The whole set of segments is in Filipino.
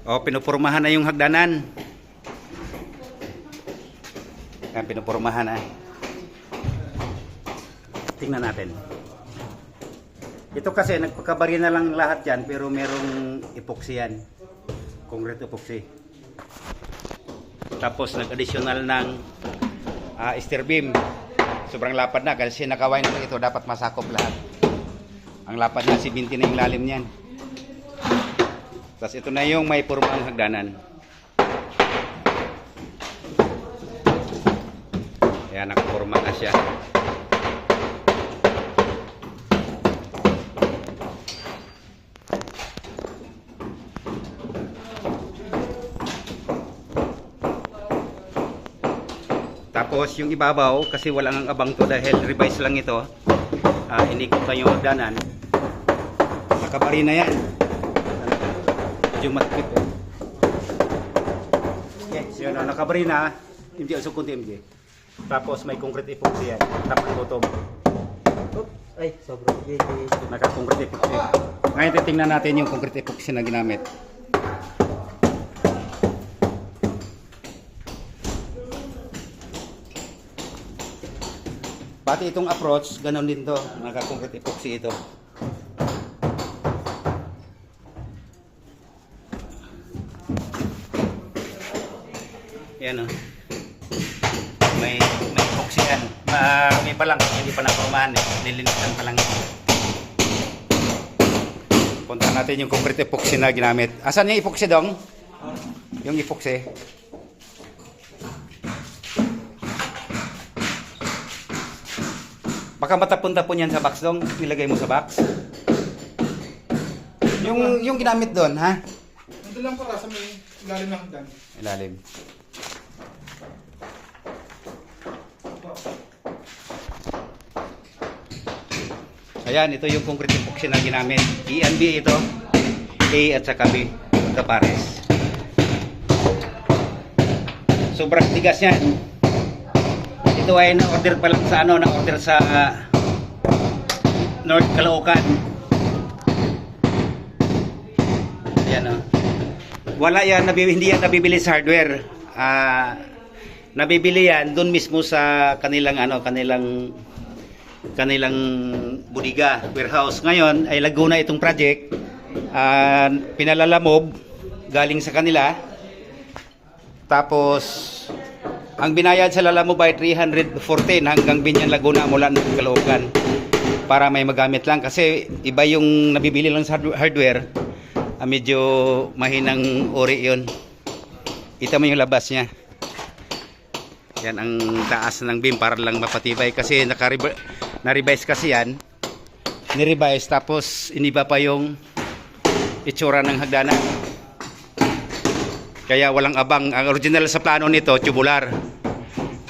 O, pinupurmahan na yung hagdanan. Yan, pinupurmahan na. Tingnan natin. Ito kasi, nagpakabari na lang lahat yan, pero merong epoxy yan. Concrete epoxy. Tapos, nag-additional ng ah, stair beam. Sobrang lapad na, kasi nakawine na ito, dapat masakop lahat. Ang lapad na, 70 na yung lalim niyan. Tapos ito na yung may purmang hagdanan. Ayan, nakapurma na siya. Tapos yung ibabaw, kasi wala nang abang to dahil revise lang ito. Ah, inikot na yung hagdanan. Nakabari na yan. Medyo matikip eh. Yes, yun o, nakabari na. Hindi usok kunti MJ. Tapos may concrete epoxy yan. Tapos bottom. Ay, sobrang gigi. Naka-concrete epoxy. Ngayon titingnan natin yung concrete epoxy na ginamit. Pati itong approach, ganon din to. Naka-concrete epoxy ito. Yan o. May, may epoxy yan. Ma, may pa lang, hindi pa napormahan eh. Nilinisan pa lang. Punta natin yung concrete epoxy na ginamit. Asan yung epoxy dong? Yung epoxy. Baka matapunta po niyan sa box dong. Nilagay mo sa box. Yung yung ginamit doon, ha? Nandun lang para sa may ilalim ng hagdan. Ilalim. Ayan, ito yung concrete epoxy na ginamit. ENB ito. A at saka B. Kapares. Sobrang tigas niya. Ito ay na-order pa lang sa ano, na-order sa ah, North Caloocan. Ayan o. Wala yan, nabibili, hindi yan nabibili sa hardware. Ah, nabibili yan doon mismo sa kanilang ano, kanilang kanilang budiga, warehouse. Ngayon ay Laguna itong project. Ah, pinalalamob galing sa kanila. Tapos ang binayad sa Lalamob ay 314 hanggang Binyan Laguna mula ng Caloocan para may magamit lang kasi iba yung nabibili lang sa hard- hardware ah, medyo mahinang ori yun ita mo yung labas niya yan ang taas ng beam para lang mapatibay kasi na-revise kasi yan. Ni-revise tapos iniba pa yung itsura ng hagdanan kaya walang abang. Ang original sa plano nito tubular.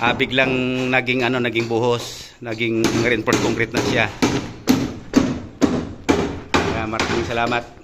Ah, biglang naging ano naging buhos. Naging reinforced concrete na siya. Kaya maraming salamat